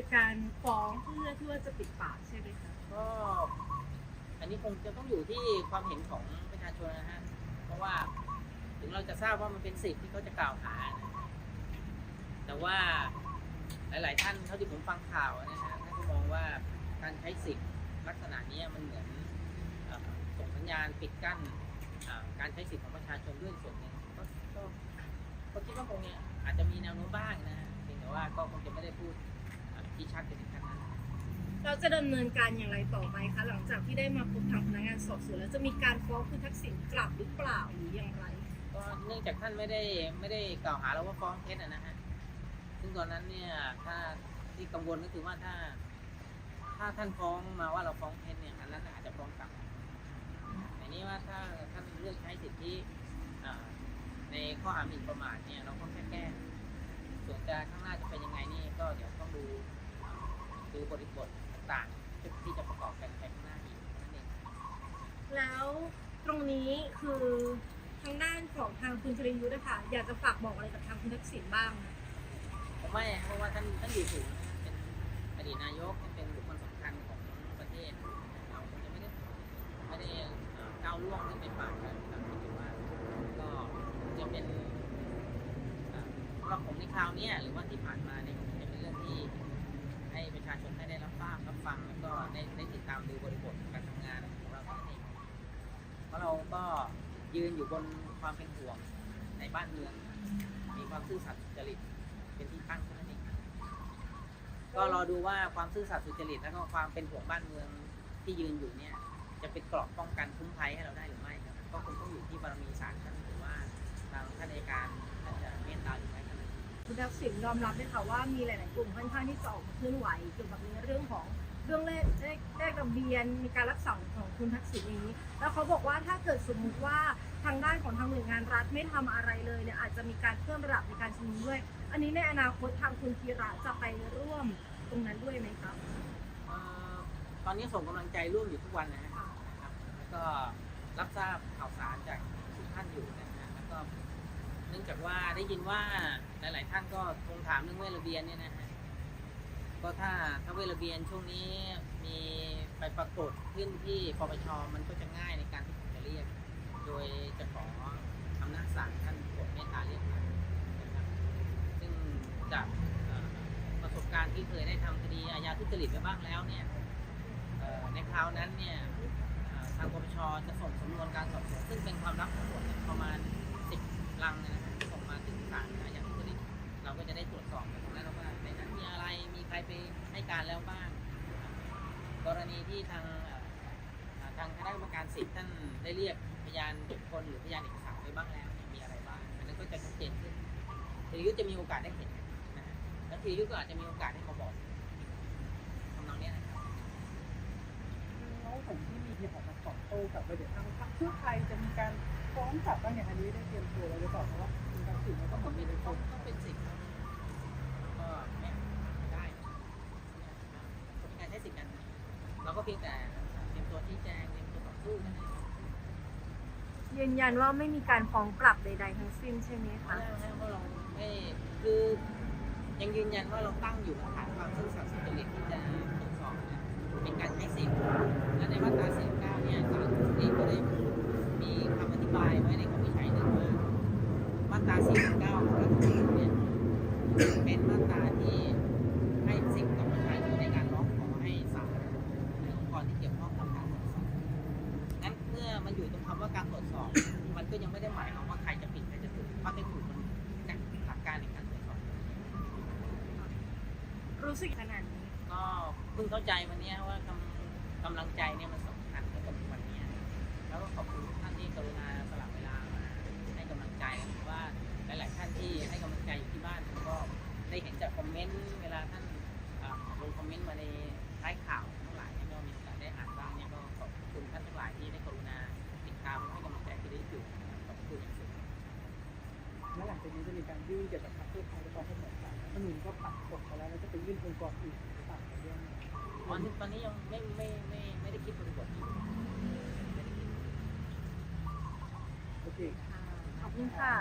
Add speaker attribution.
Speaker 1: เป็นการฟ้องเพื่อที่ว่าจะปิดปากใช่ไหมคะ
Speaker 2: ก็อันนี้คงจะต้องอยู่ที่ความเห็นของประชาชนนะฮะ เพราะว่าถึงเราจะทราบว่ามันเป็นสิทธิ์ที่เขาจะกล่าวหานะแต่ว่าหลาย ๆ ท่านเท่าที่ผมฟังข่าวนะฮะท่านก็มองว่าการใช้สิทธิ์ลักษณะนี้มันเหมือนส่งสัญญาณปิดกั้นการใช้สิทธิ์ของประชาชนด้วยส่วนหนึ่งก็ก็คิดว่าคงเนี่ยอาจจะมีแนวโน้มบ้างนะเพียงแต่ว่าก็คงจะไม่ได้พูด ที่ชัดไปถึงขั้นนั้น
Speaker 1: เราจะดำเนินการอย่างไรต่อไปคะหลังจากที่ได้มาพบทางพนักงานสอบสวนแล้วจะมีการฟ้องคุณทักษิณกลับหรือเปล่าหรืออย่างไร
Speaker 2: ก็เนื่องจากท่านไม่ได้ไม่ได้กล่าวหาเราว่าฟ้องเท็จอะนะฮะซึ่งตอนนั้นเนี่ยถ้าที่กังวลก็คือว่าถ้า ถ้าท่านฟ้องมาว่าเราฟ้องเท็จเนี่ยอันนั้นอาจจะฟ้องกลับแต่นี้ว่าถ้าท่านเลือกใช้สิทธิอ่าในข้อหาหมิ่นประมาทเนี่ยเราก็แค่แก้ส่วนจะข้างหน้าจะเป็นยังไงนี่ก็เดี๋ยวต้องดู อ่าดูบริบทต่างๆที่จะประกอบกันไปข้างหน้าอีกนั่นเอง
Speaker 1: แล้วตรงนี้คือทางด้านของทางคุณชริยุทธ์นะคะอยากจะฝากบอกอะไรกับทางคุณทักษิณบ้างนะ
Speaker 2: ผมไม่เพราะว่าท่านท่านอยู่สูงนะเป็นอดีตนายกท่านเป็นบุคคลสำคัญของประเทศเราคงจะไม่ได้ไม่ได้เอ่อก้าวล่วงขึ้นไปปากกันครับคิดว่าก็จะเป็นเอ่อสำหรับผมในคราวเนี้ยหรือว่าที่ผ่านมาเนี่ยจะเป็นเรื่องที่ให้ประ ชาชนได้รับทราบรับฟังแล้วก็ได้ได้ติดตามดูบริบทการทำงานของเราเท่านั้นเองเพราะเราก็ยืนอยู่บนความเป็นห่วงในบ้านเมือง มีความซื่อสัตย์สุจริตเป็นที่ตั้งเท่านั้นเองก็รอดูว่าความซื่อสัตย์สุจริตแล้วก็ความเป็นห่วงบ้านเมืองที่ยืนอยู่เนี่ย จะเป็นเกราะป้องกันคุ้มภัยให้เรา ทัก
Speaker 1: ษิณยอมรับด้วยค่ะว่ามีหลาย ๆ กลุ่มค่อนข้างที่จะออกมาเคลื่อนไหวเกี่ยวกับในเรื่องของเรื่องเลขเลขเลขทะเบียนมีการรักษาของคุณทักษิณนี้ แล้วเขาบอกว่าถ้าเกิดสมมุติว่าทางด้านของทางหน่วยงานรัฐไม่ทำอะไรเลยเนี่ยอาจจะมีการเพิ่มระดับในการชุมนุมด้วย อันนี้ในอนาคตทางคุณธีระจะไปร่วมตรงนั้นด้วยไหมคะ
Speaker 2: ตอนนี้ส่งกำลังใจร่วมอยู่ทุกวันนะฮะ
Speaker 1: ค่ะ
Speaker 2: นะครับแล้วก็รับทราบข่าวสารจากทุกท่านอยู่นะฮะแล้วก็ เนื่องจากว่าได้ยินว่าหลาย ๆ ท่านก็ทวงถามเรื่องเวทระเบียนเนี่ยนะฮะก็ถ้าถ้าเวทระเบียนช่วงนี้มีไปปรากฏขึ้นที่ปปชมันก็จะง่ายในการที่จะเรียก โดยจะขออำนาจศาลท่านโปรดเมตตาเรียกมานะครับซึ่งจากประสบการณ์ที่เคยได้ทำคดีอาญาทุจริตไปบ้างแล้วเนี่ยในคราวนั้นเนี่ยทางปปชจะส่งสำนวนการสอบสวนซึ่งเป็นความลับทั้งหมดประมาณ ลังนะฮะส่งมาถึงศาลอาญาทุจริเราก็จะได้ตรวจสอบกันตรงนั้นว่าในนั้นมีอะไรมีใครไปให้การแล้วบ้าง กรณีที่ทางทางคณะกรรมการสิทธิ์ท่านได้เรียกพยานบุคคลหรือพยานเอกสารไปบ้างแล้วมีอะไรบ้างอันนั้นก็จะชัดเจนขึ้นทียุทธจะมีโอกาสได้เห็นนะฮะแล้วทียุทธก็อาจจะมีโอกาสให้เขาบอกทำนองเนี้ยนะครับ
Speaker 3: แล้วผมที่มีที่ออกมาตอบโต้กับไปเดี๋ยวทางพรรคเพื่อไทยจะมีการฟ้องกลับบ้างเนี่ยอันนี้ได้เตรียมตัวไว้หรือเปล่าเพราะว่าคุณทักษิณก็
Speaker 2: ก็
Speaker 3: ต้อง
Speaker 2: เป็
Speaker 3: มี
Speaker 2: น
Speaker 3: ใน
Speaker 2: ต้
Speaker 3: ตั
Speaker 2: อ
Speaker 3: ว
Speaker 2: งต้องเป็นสิทธิ์เขาก็แม่ได้การใช้สิทธิ์กัน เราก็เพียงแต่เตรียมตัวชี้แจงเตรียมตัวต่อสู้นั่นเอง
Speaker 1: ยืนยันว่าไม่มีการฟ้องกลับใดๆทั้งสิ้นใช่ไหมคะ
Speaker 2: ราะว่าเราไม่คือยังยืนยันว่าเราตั้งอยู่บนฐานความซื่อสัตย์สุจริตที่จะ เป็นการใช้สิทธิ์และในมาตรา49เนี่ยศาลเองก็ได้มีคำอธิบายไว้ในคำวิจัยหนึ่งว่ามาตรา49ของรัฐธรรมนูญเนี่ยเป็นมาตราที่ให้สิทธิ์กับประชาชนในการร้องขอให้ศาลหรือองค์กรที่เกี่ยวข้องทำการตรวจสอบงั้นเมื่อมันอยู่ตรงคำว่าการตรวจสอบ มันก็ยังไม่ได้หมายความว่าใครจะผิดใครจะถูกข้อเท็จจริงมันจากหลักการในการตรวจสอบ
Speaker 1: รู้สึกขนาด
Speaker 2: พิ่งเข้าใจวันนี้ว่ากำกำลังใจเนี่ยมันสำคัญกับวันนี้แล้วก็ขอบคุณทุกท่านที่กรุณาสละเวลามาให้กำลังใจหรือว่าหลาย ๆ ท่านที่ให้กำลังใจอยู่ที่บ้านก็ได้เห็นจากคอมเมนต์เวลาท่านลงคอมเมนต์มาในท้ายข่าวทั้งหลายเนี่ยก็มีโอกาสได้อ่านบ้างเนี่ยก็ขอบคุณท่านทั้งหลายที่ได้กรุณาติดตามให้กำลังใจที่ได้อยู่ขอบคุณอย่างสูง
Speaker 3: แล้วหลังจากนี้จะมีการยื่นเกี่ยวกับพรรคเพื่อไทยแล้วก็ให้เหมือนกันรัฐมนูญก็ปัดกฎไปแล้วแล้วจะไปยื่นองค์กรอื่นหรือเปล่าในเรื่องนี้
Speaker 2: ตอนนี้ตอนนี้ยังไม่ไม่ไม่ไม่ได้คิดบริบทอยู่ไม่ได้คิด
Speaker 3: โอเค
Speaker 1: ขอบคุณค่ะ